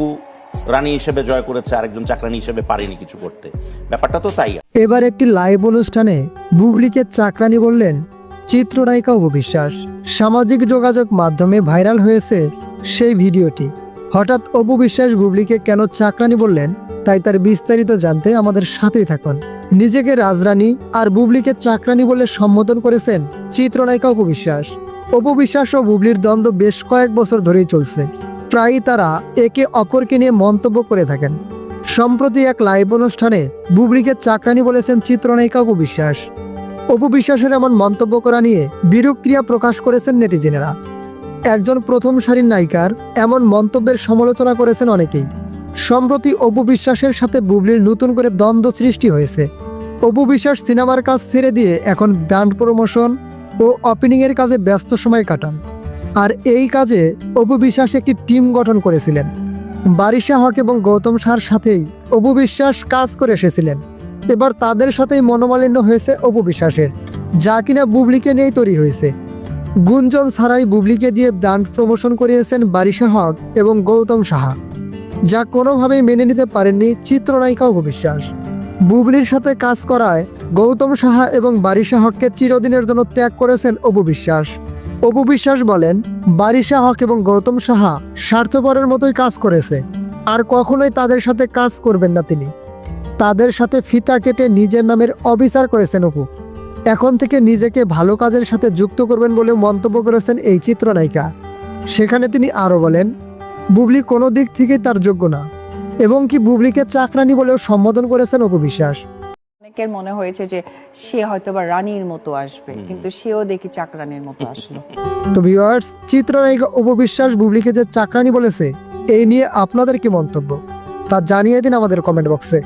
অপু রানী হিসেবে জয় করেছে, আরেকজন চাকরানি হিসেবে পারেনি কিছু করতে। ব্যাপারটা তো তাই। এবার একটি লাইভ অনুষ্ঠানে বুবলিকে চাকরানি বললেন চিত্রনায়িকা অপবিশ্বাস সামাজিক যোগাযোগ মাধ্যমে ভাইরাল হয়েছে সেই ভিডিওটি। হঠাৎ অপু বিশ্বাস বুবলিকে কেন চাকরানি বললেন, তাই তার বিস্তারিত জানতে আমাদের সাথেই থাকুন। নিজেকে রাজরানী আর বুবলিকে চাকরানি বলে সম্বোধন করেছেন চিত্রনায়িকা অপু বিশ্বাস। অপু বিশ্বাস ও বুবলির দ্বন্দ্ব বেশ কয়েক বছর ধরেই চলছে। প্রায়ই তারা একে অপরকে নিয়ে মন্তব্য করে থাকেন। সম্প্রতি এক লাইভ অনুষ্ঠানে বুবলিকে চাকরানি বলেছেন চিত্রনায়িকা অপু বিশ্বাস। অপু বিশ্বাসের এমন মন্তব্য করা নিয়ে বিরূপ ক্রিয়া প্রকাশ করেছেন নেটিজেনেরা। একজন প্রথম সারির নায়িকার এমন মন্তব্যের সমালোচনা করেছেন অনেকেই। সম্প্রতি অপু বিশ্বাসের সাথে বুবলির নতুন করে দ্বন্দ্ব সৃষ্টি হয়েছে। অপু বিশ্বাস সিনেমার কাজ ছেড়ে দিয়ে এখন ব্র্যান্ড প্রমোশন ও অপেনিংয়ের কাজে ব্যস্ত সময় কাটান। আর এই কাজে অপু বিশ্বাস একটি টিম গঠন করেছিলেন। বারিশা হক এবং গৌতম সার সাথেই অপু বিশ্বাস কাজ করে এসেছিলেন। এবার তাদের সাথেই মনোমালিন্য হয়েছে অপু বিশ্বাসের, যা কিনা বুবলিকে নিয়েই তৈরি হয়েছে। গুঞ্জন ছাড়াই বুবলিকে দিয়ে ব্র্যান্ড প্রমোশন করিয়েছেন বারিশা হক এবং গৌতম সাহা যা কোনোভাবেই মেনে নিতে পারেননি চিত্রনায়িকা অপু বিশ্বাস। বুবলির সাথে কাজ করায় গৌতম সাহা এবং বারিশা হককে চিরদিনের জন্য ত্যাগ করেছেন অপু বিশ্বাস। অপু বিশ্বাস বলেন বারিশা হক এবং গৌতম সাহা স্বার্থপরের মতোই কাজ করেছে, আর কখনোই তাদের সাথে কাজ করবেন না তিনি। তাদের সাথে ফিতা কেটে নিজের নামের অবিচার করেছেন অপু। এখন থেকে নিজেকে ভালো কাজের সাথে যুক্ত করবেন বলে মন্তব্য করেছেন এই চিত্রনায়িকা। সেখানে তিনি আরও বলেন, বুবলি কোনো দিক থেকেই তার যোগ্য না, এবং কি বুবলিকে চাকরানি বলেও সম্বোধন করেছেন অপু বিশ্বাস। অনেকের মনে হয়েছে যে সে হয়তো বা রানীর মতো আসবে কিন্তু সেও দেখি চাকরানির মতো আসলো। তো ভিউয়ার্স চিত্রনায়িকা উপবিশ্বাস বিশ্বাস বুবলিকে যে চাকরানি বলেছে এই নিয়ে আপনাদের কি মন্তব্য? তা জানিয়ে দিন আমাদের কমেন্ট বক্সে